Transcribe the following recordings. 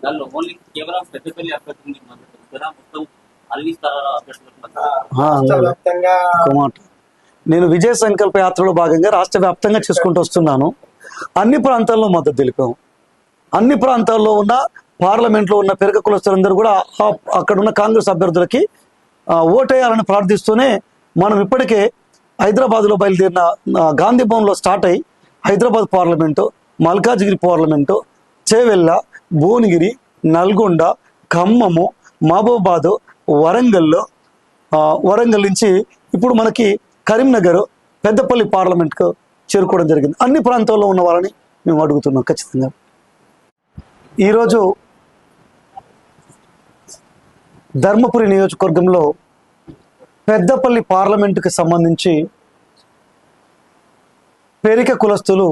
దానిలో ఓన్లీ కేవలం పెద్దపల్లి అభ్యర్థులు మొత్తం అన్ని అభ్యర్థులకు మాట నేను విజయ సంకల్ప యాత్రలో భాగంగా రాష్ట్ర వ్యాప్తంగా చేసుకుంటూ వస్తున్నాను. అన్ని ప్రాంతాల్లో మద్దతు తెలిపాం. అన్ని ప్రాంతాల్లో ఉన్న పార్లమెంట్లో ఉన్న పెరక కులస్తులందరూ కూడా అక్కడ ఉన్న కాంగ్రెస్ అభ్యర్థులకి ఓటేయాలని ప్రార్థిస్తూనే మనం ఇప్పటికే హైదరాబాద్లో బయలుదేరిన గాంధీ భవన్లో స్టార్ట్ అయ్యి హైదరాబాద్ పార్లమెంటు మల్కాజ్గిరి పార్లమెంటు చేవెళ్ళ భువనగిరి నల్గొండ ఖమ్మము మహబూబాద్ వరంగల్లో వరంగల్ నుంచి ఇప్పుడు మనకి కరీంనగర్ పెద్దపల్లి పార్లమెంట్కు చేరుకోవడం జరిగింది. అన్ని ప్రాంతాల్లో ఉన్న వాళ్ళని మేము అడుగుతున్నాం ఖచ్చితంగా. ఈరోజు ధర్మపురి నియోజకవర్గంలో పెద్దపల్లి పార్లమెంటుకి సంబంధించి పేరిక కులస్తులు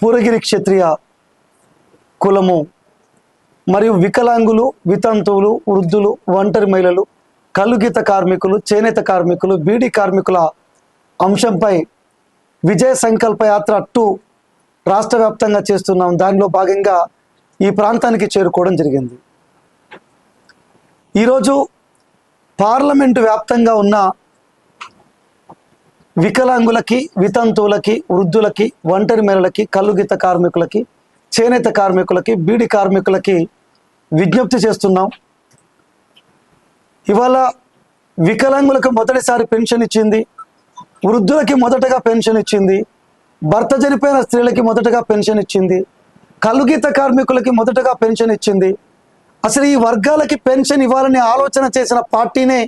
పూరగిరి క్షత్రియ కులము మరియు వికలాంగులు వితంతువులు వృద్ధులు ఒంటరి మహిళలు కలుగీత కార్మికులు చేనేత కార్మికులు బీడీ కార్మికుల అంశంపై విజయ సంకల్ప యాత్ర టూ రాష్ట్ర వ్యాప్తంగా చేస్తున్నాం. దానిలో భాగంగా ఈ ప్రాంతానికి చేరుకోవడం జరిగింది. ఈరోజు పార్లమెంటు వ్యాప్తంగా ఉన్న వికలాంగులకి వితంతువులకి వృద్ధులకి ఒంటరి మహిళలకి కల్లుగీత కార్మికులకి చేనేత కార్మికులకి బీడి కార్మికులకి విజ్ఞప్తి చేస్తున్నాం. ఇవాళ వికలాంగులకు మొదటిసారి పెన్షన్ ఇచ్చింది వృద్ధులకి మొదటగా పెన్షన్ ఇచ్చింది భర్త చనిపోయిన స్త్రీలకి మొదటగా పెన్షన్ ఇచ్చింది కల్లుగీత కార్మికులకి మొదటగా పెన్షన్ ఇచ్చింది. అసలు ఈ వర్గాలకి పెన్షన్ ఇవ్వాలని ఆలోచన చేసిన పార్టీనే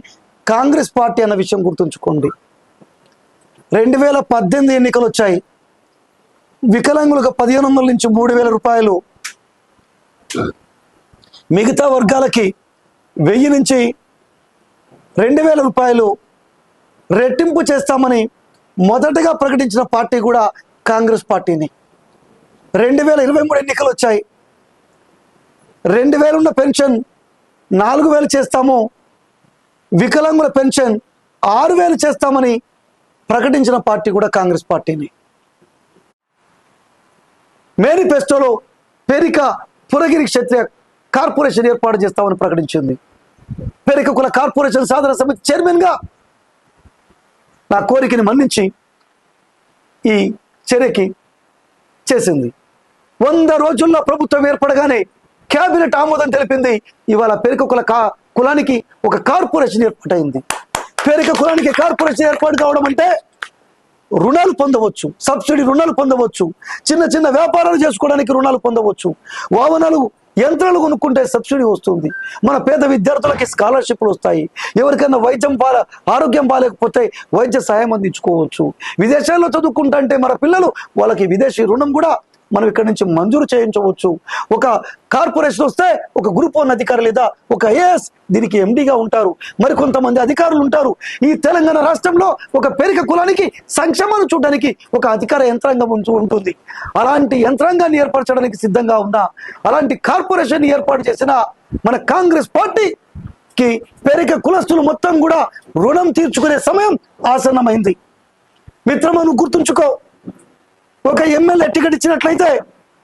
కాంగ్రెస్ పార్టీ అన్న విషయం గుర్తుంచుకోండి. రెండు వేల పద్దెనిమిది ఎన్నికలు వచ్చాయి వికలాంగులకు పదిహేను వందల నుంచి మూడు వేల రూపాయలు. మిగతా వర్గాలకి వెయ్యి నుంచి రెండు వేల రూపాయలు రెట్టింపు చేస్తామని మొదటగా ప్రకటించిన పార్టీ కూడా కాంగ్రెస్ పార్టీని. రెండు వేల ఇరవై మూడు ఎన్నికలు వచ్చాయి రెండు వేలు ఉన్న పెన్షన్ నాలుగు వేలు చేస్తాము. వికలాంగుల పెన్షన్ ఆరు వేలు చేస్తామని ప్రకటించిన పార్టీ కూడా కాంగ్రెస్ పార్టీని. మేనిఫెస్టోలో పెరిక పురగిరి క్షత్రియ కార్పొరేషన్ ఏర్పాటు చేస్తామని ప్రకటించింది. పెరిక కుల కార్పొరేషన్ సాధన సమితి చైర్మన్గా నా కోరికని మన్నించి ఈ చర్యకి చేసింది. వంద రోజుల్లో ప్రభుత్వం ఏర్పడగానే కేబినెట్ ఆమోదం తెలిపింది. ఇవాళ పెరిక కుల కా కులానికి ఒక కార్పొరేషన్ ఏర్పాటైంది. పేరిక కులానికి కార్పొరేషన్ ఏర్పాటు కావడం అంటే రుణాలు పొందవచ్చు సబ్సిడీ రుణాలు పొందవచ్చు చిన్న చిన్న వ్యాపారాలు చేసుకోవడానికి రుణాలు పొందవచ్చు. వాహనాలు యంత్రాలు కొనుక్కుంటే సబ్సిడీ వస్తుంది. మన పేద విద్యార్థులకి స్కాలర్షిప్లు వస్తాయి. ఎవరికైనా వైద్యం పాల ఆరోగ్యం పాలేకపోతే వైద్య సహాయం అందించుకోవచ్చు. విదేశాల్లో చదువుకుంటా అంటే మన పిల్లలు వాళ్ళకి విదేశీ రుణం కూడా మనం ఇక్కడ నుంచి మంజూరు చేయించవచ్చు. ఒక కార్పొరేషన్ వస్తే ఒక గ్రూప్ వన్ అధికారి లేదా ఒక ఏఎస్ దీనికి ఎండిగా ఉంటారు. మరి కొంతమంది అధికారులు ఉంటారు. ఈ తెలంగాణ రాష్ట్రంలో ఒక పేరిక కులానికి సంక్షేమాన్ని చూడడానికి ఒక అధికార యంత్రాంగం ఉంచు ఉంటుంది. అలాంటి యంత్రాంగాన్ని ఏర్పరచడానికి సిద్ధంగా ఉన్న అలాంటి కార్పొరేషన్ ఏర్పాటు చేసిన మన కాంగ్రెస్ పార్టీకి పేరిక కులస్తులు మొత్తం కూడా రుణం తీర్చుకునే సమయం ఆసన్నమైంది. మిత్రమను గుర్తుంచుకో. ఒక ఎమ్మెల్యే టికెట్ ఇచ్చినట్లయితే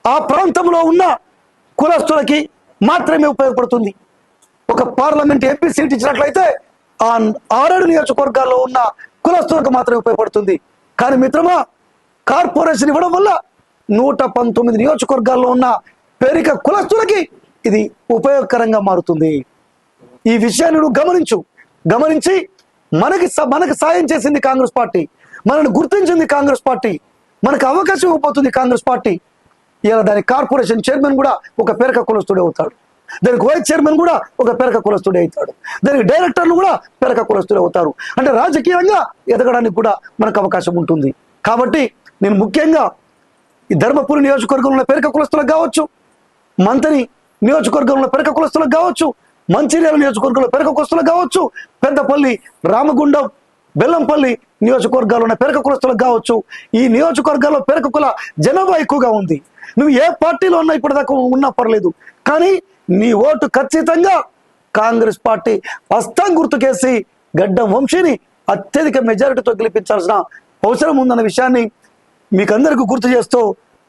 ఆ ప్రాంతంలో ఉన్న కులస్తులకి మాత్రమే ఉపయోగపడుతుంది. ఒక పార్లమెంట్ ఎంపీ సీట్ ఇచ్చినట్లయితే ఆ ఆరేడు నియోజకవర్గాల్లో ఉన్న కులస్తులకు మాత్రమే ఉపయోగపడుతుంది. కానీ మిత్రమా కార్పొరేషన్ ఇవ్వడం వల్ల నూట పంతొమ్మిది నియోజకవర్గాల్లో ఉన్న పేరిక కులస్తులకి ఇది ఉపయోగకరంగా మారుతుంది. ఈ విషయాన్ని నువ్వు గమనించు. గమనించి మనకి స- మనకు సాయం చేసింది కాంగ్రెస్ పార్టీ. మనల్ని గుర్తించింది కాంగ్రెస్ పార్టీ. మనకు అవకాశం ఇవ్వబోతుంది కాంగ్రెస్ పార్టీ. ఇలా దాని కార్పొరేషన్ చైర్మన్ కూడా ఒక పేరక కులస్తుడే అవుతాడు. దానికి వైస్ చైర్మన్ కూడా ఒక పేరక కులస్తుడే అవుతాడు. దానికి డైరెక్టర్లు కూడా పేరక కులస్తుడే అవుతారు. అంటే రాజకీయంగా ఎదగడానికి కూడా మనకు అవకాశం ఉంటుంది. కాబట్టి నేను ముఖ్యంగా ఈ ధర్మపురి నియోజకవర్గంలో ఉన్న పేరక కులస్తులకు కావచ్చు మంత్రి నియోజకవర్గంలో పెరక కులస్తులకు కావచ్చు మంచిర్యాల నియోజకవర్గంలో పెరక కులస్తులకు కావచ్చు పెద్దపల్లి రామగుండం బెల్లంపల్లి నియోజకవర్గాల్లో ఉన్న పెరక కులస్తులకు కావచ్చు ఈ నియోజకవర్గాల్లో పెరక కుల జనాభా ఎక్కువగా ఉంది. నువ్వు ఏ పార్టీలో ఉన్నా ఇప్పటిదాకా ఉన్నా పర్లేదు కానీ నీ ఓటు ఖచ్చితంగా కాంగ్రెస్ పార్టీ హస్తం గుర్తుకేసి గడ్డం వంశీని అత్యధిక మెజారిటీతో గెలిపించాల్సిన అవసరం ఉందన్న విషయాన్ని మీకందరికీ గుర్తు చేస్తూ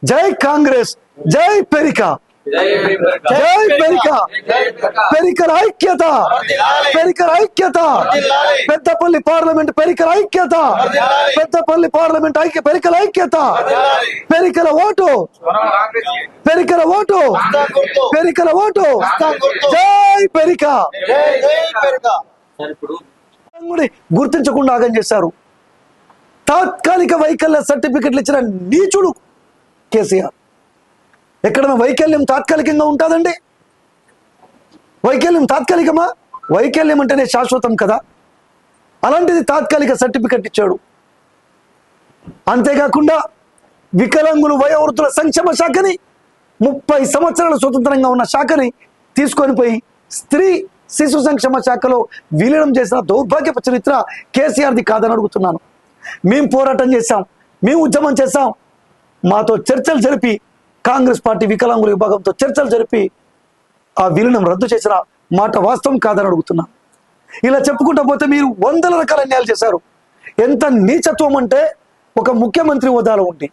జై కాంగ్రెస్ జై పెరిక. జై పెరిక పెరికల ఐక్యత పెరికల ఐక్యత పెద్దపల్లి పార్లమెంట్ పెరికల ఐక్యత పెద్దపల్లి పార్లమెంట్ ఐక్య పెరికల ఐక్యత పెరికల ఓటు పెరికల ఓటు పెరికల ఓటు జై పెరిక గుర్తించకుండా ఆగం చేశారు. తాత్కాలిక వైకల్య సర్టిఫికెట్లు ఇచ్చిన నీచుడు కేసీఆర్. ఎక్కడైనా వైకల్యం తాత్కాలికంగా ఉంటుందండి? వైకల్యం తాత్కాలికమా? వైకల్యం అంటేనే శాశ్వతం కదా? అలాంటిది తాత్కాలిక సర్టిఫికెట్ ఇచ్చాడు. అంతేకాకుండా వికలాంగులు వయోవృద్ధుల సంక్షేమ శాఖని ముప్పై సంవత్సరాల స్వతంత్రంగా ఉన్న శాఖని తీసుకొని పోయి స్త్రీ శిశు సంక్షేమ శాఖలో విలీనం చేసిన దౌర్భాగ్యపు చరిత్ర కేసీఆర్ది కాదని అడుగుతున్నాను. మేము పోరాటం చేశాం. మేము ఉద్యమం చేశాం. మాతో చర్చలు జరిపి కాంగ్రెస్ పార్టీ వికలాంగుల విభాగంతో చర్చలు జరిపి ఆ విలీనం రద్దు చేసిన మాట వాస్తవం కాదని అడుగుతున్నా. ఇలా చెప్పుకుంటూ పోతే మీరు వందల రకాల అన్యాయాలు చేశారు. ఎంత నీచత్వం అంటే ఒక ముఖ్యమంత్రి హోదాలో ఉండి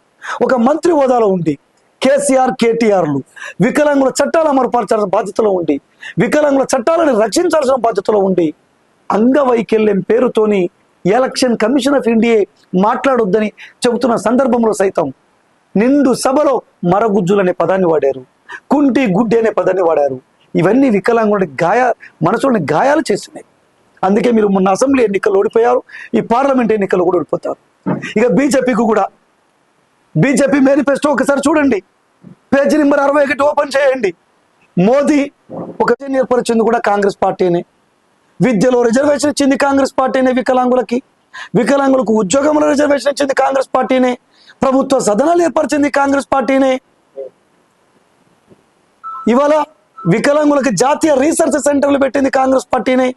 ఒక మంత్రి హోదాలో ఉండి కేసీఆర్ కేటీఆర్లు వికలాంగుల చట్టాలు అమలుపరచాల్సిన బాధ్యతలో ఉండి వికలాంగుల చట్టాలను రక్షించాల్సిన బాధ్యతలో ఉండి అంగవైకల్యం పేరుతోని ఎలక్షన్ కమిషన్ ఆఫ్ ఇండియా మాట్లాడొద్దని చెబుతున్న సందర్భంలో సైతం నిండు సభలో మరగుజ్జులు అనే పదాన్ని వాడారు. కుంటి గుడ్డి అనే పదాన్ని వాడారు. ఇవన్నీ వికలాంగుడి గాయ మనసులోని గాయాలు చేస్తున్నాయి. అందుకే మీరు మొన్న అసెంబ్లీ ఎన్నికలు ఓడిపోయారు ఈ పార్లమెంట్ ఎన్నికలు కూడా ఓడిపోతారు. ఇక బీజేపీకి కూడా. బీజేపీ మేనిఫెస్టో ఒకసారి చూడండి. పేజీ నెంబర్ అరవై ఒకటి ఓపెన్ చేయండి. మోదీ ఒక ఏర్పరిచింది కూడా కాంగ్రెస్ పార్టీనే. విద్యలో రిజర్వేషన్ ఇచ్చింది కాంగ్రెస్ పార్టీనే వికలాంగులకి. వికలాంగులకు ఉద్యోగంలో రిజర్వేషన్ ఇచ్చింది కాంగ్రెస్ పార్టీనే. ప్రభుత్వ సదనాలు ఏర్పరిచింది కాంగ్రెస్ పార్టీనే. ఇవాళ వికలాంగులకు జాతీయ రీసెర్చ్ సెంటర్లు పెట్టింది కాంగ్రెస్ పార్టీనే.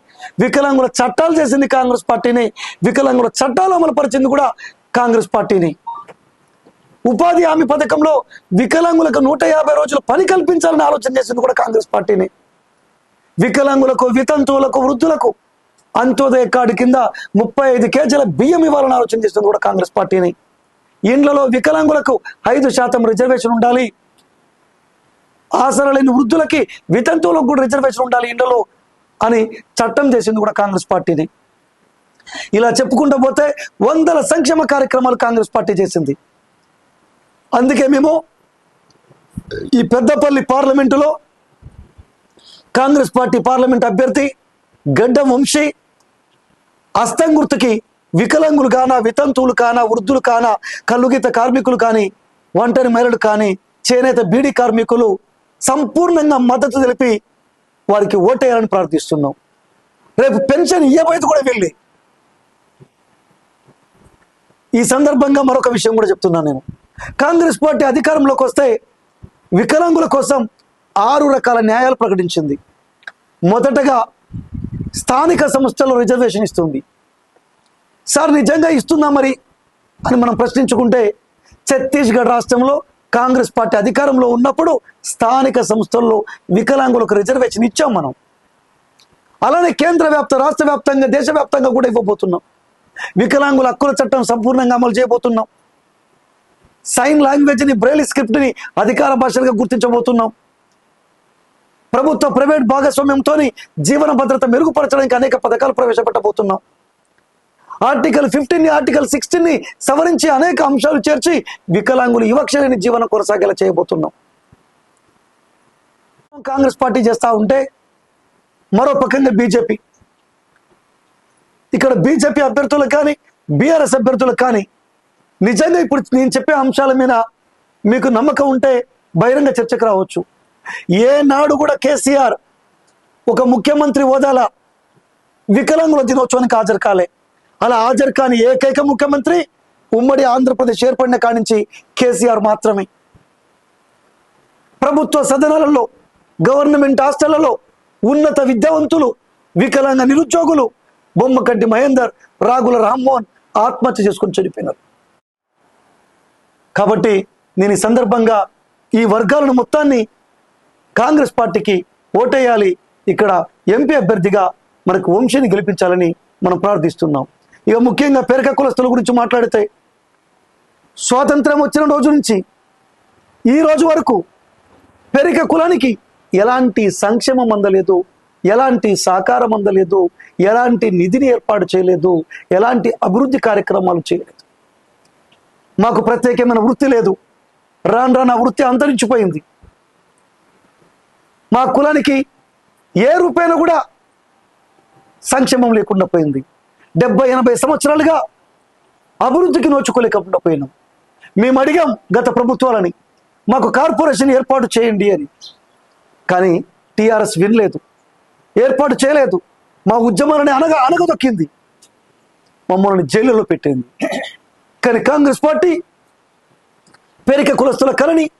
వికలాంగుల చట్టాలు చేసింది కాంగ్రెస్ పార్టీనే. వికలాంగుల చట్టాలు అమలు పరిచింది కూడా కాంగ్రెస్ పార్టీనే. ఉపాధి హామీ పథకంలో వికలాంగులకు నూట యాభై రోజులు పని కల్పించాలని ఆలోచన చేసింది కూడా కాంగ్రెస్ పార్టీనే. వికలాంగులకు వితంతువులకు వృద్ధులకు అంత్యోదయ కార్డు కింద ముప్పై ఐదు కేజీల బియ్యం ఇవ్వాలని ఆలోచన చేస్తుంది కూడా కాంగ్రెస్ పార్టీని. ఇండ్లలో వికలాంగులకు ఐదు శాతం రిజర్వేషన్ ఉండాలి. ఆసరలేని వృద్ధులకి వితంతువులకు కూడా రిజర్వేషన్ ఉండాలి ఇండ్లలో అని చట్టం చేసింది కూడా కాంగ్రెస్ పార్టీని ఇలా చెప్పుకుంటూ పోతే వందల సంక్షేమ కార్యక్రమాలు కాంగ్రెస్ పార్టీ చేసింది. అందుకే మేము ఈ పెద్దపల్లి పార్లమెంటులో కాంగ్రెస్ పార్టీ పార్లమెంట్ అభ్యర్థి గడ్డ వంశీ అస్తం గుర్తుకి వికలాంగులు కానా వితంతువులు కానా వృద్ధులు కానా కల్లుగీత కార్మికులు కానీ ఒంటరి మహిళలు కానీ చేనేత బీడీ కార్మికులు సంపూర్ణంగా మద్దతు తెలిపి వారికి ఓటేయాలని ప్రార్థిస్తున్నాం. రేపు పెన్షన్ ఇవ్వబోయేది కూడా వెళ్ళి. ఈ సందర్భంగా మరొక విషయం కూడా చెప్తున్నాను నేను. కాంగ్రెస్ పార్టీ అధికారంలోకి వస్తే వికలాంగుల కోసం ఆరు రకాల న్యాయాలు ప్రకటించింది. మొదటగా స్థానిక సంస్థల్లో రిజర్వేషన్ ఇస్తుంది. సార్ నిజంగా ఇస్తుందా మరి? అని మనం ప్రశ్నించుకుంటే ఛత్తీస్గఢ్ రాష్ట్రంలో కాంగ్రెస్ పార్టీ అధికారంలో ఉన్నప్పుడు స్థానిక సంస్థల్లో వికలాంగులకు రిజర్వేషన్ ఇచ్చాం మనం. అలానే కేంద్ర వ్యాప్త రాష్ట్ర వ్యాప్తంగా దేశవ్యాప్తంగా కూడా ఇవ్వబోతున్నాం. వికలాంగుల హక్కుల చట్టం సంపూర్ణంగా అమలు చేయబోతున్నాం. సైన్ లాంగ్వేజ్ని బ్రెయిల్ స్క్రిప్ట్ని అధికార భాషలుగా గుర్తించబోతున్నాం. ప్రభుత్వ ప్రైవేట్ భాగస్వామ్యంతో జీవన భద్రత మెరుగుపరచడానికి అనేక పథకాలు ప్రవేశపెట్టబోతున్నాం. ఆర్టికల్ ఫిఫ్టీన్ ఆర్టికల్ సిక్స్టీన్ని సవరించి అనేక అంశాలు చేర్చి వికలాంగులు యువక్షలేని జీవనం కొనసాగేలా చేయబోతున్నాం. కాంగ్రెస్ పార్టీ చేస్తా ఉంటే మరో పక్కన బీజేపీ. ఇక్కడ బీజేపీ అభ్యర్థులకు కానీ బీఆర్ఎస్ అభ్యర్థులకు కానీ నిజంగా ఇప్పుడు నేను చెప్పే అంశాల మీద మీకు నమ్మకం ఉంటే బహిరంగ చర్చకు రావచ్చు. ఏనాడు కూడా కేసీఆర్ ఒక ముఖ్యమంత్రి హోదాల వికలాంగుల దినోత్సవానికి హాజరు కాలే. అలా హాజరు కాని ఏకైక ముఖ్యమంత్రి ఉమ్మడి ఆంధ్రప్రదేశ్ ఏర్పడిన కానించి కేసీఆర్ మాత్రమే. ప్రభుత్వ సదనాలలో గవర్నమెంట్ హాస్టళ్ళలో ఉన్నత విద్యావంతులు వికలాంగ నిరుద్యోగులు బొమ్మకడ్డి మహేందర్ రాగుల రామ్మోహన్ ఆత్మహత్య చేసుకొని చనిపోయినారు. కాబట్టి నేను ఈ సందర్భంగా ఈ వర్గాలను మొత్తాన్ని కాంగ్రెస్ పార్టీకి ఓటేయాలి. ఇక్కడ ఎంపీ అభ్యర్థిగా మనకు వంశీని గెలిపించాలని మనం ప్రార్థిస్తున్నాం. ఇక ముఖ్యంగా పేరక కులస్తుల గురించి మాట్లాడితే స్వాతంత్రం వచ్చిన రోజు నుంచి ఈ రోజు వరకు పెరిక కులానికి ఎలాంటి సంక్షేమం అందలేదు ఎలాంటి సహకారం అందలేదు ఎలాంటి నిధిని ఏర్పాటు చేయలేదు ఎలాంటి అభివృద్ధి కార్యక్రమాలు చేయలేదు. మాకు ప్రత్యేకమైన వృత్తి లేదు. రాను రాను వృత్తి అంతరించిపోయింది. మా కులానికి ఏ రూపాయన కూడా సంక్షేమం లేకుండా పోయింది. డెబ్బై ఎనభై సంవత్సరాలుగా అభివృద్ధికి నోచుకోలేకుండా పోయినాం మేము అడిగాం గత ప్రభుత్వాలని మాకు కార్పొరేషన్ ఏర్పాటు చేయండి అని. కానీ టీఆర్ఎస్ వినలేదు. ఏర్పాటు చేయలేదు. మా ఉద్యమాలని అనగ అనగదొక్కింది. మమ్మల్ని జైలులో పెట్టింది. కానీ కాంగ్రెస్ పార్టీ పేరిక కులస్తుల కలని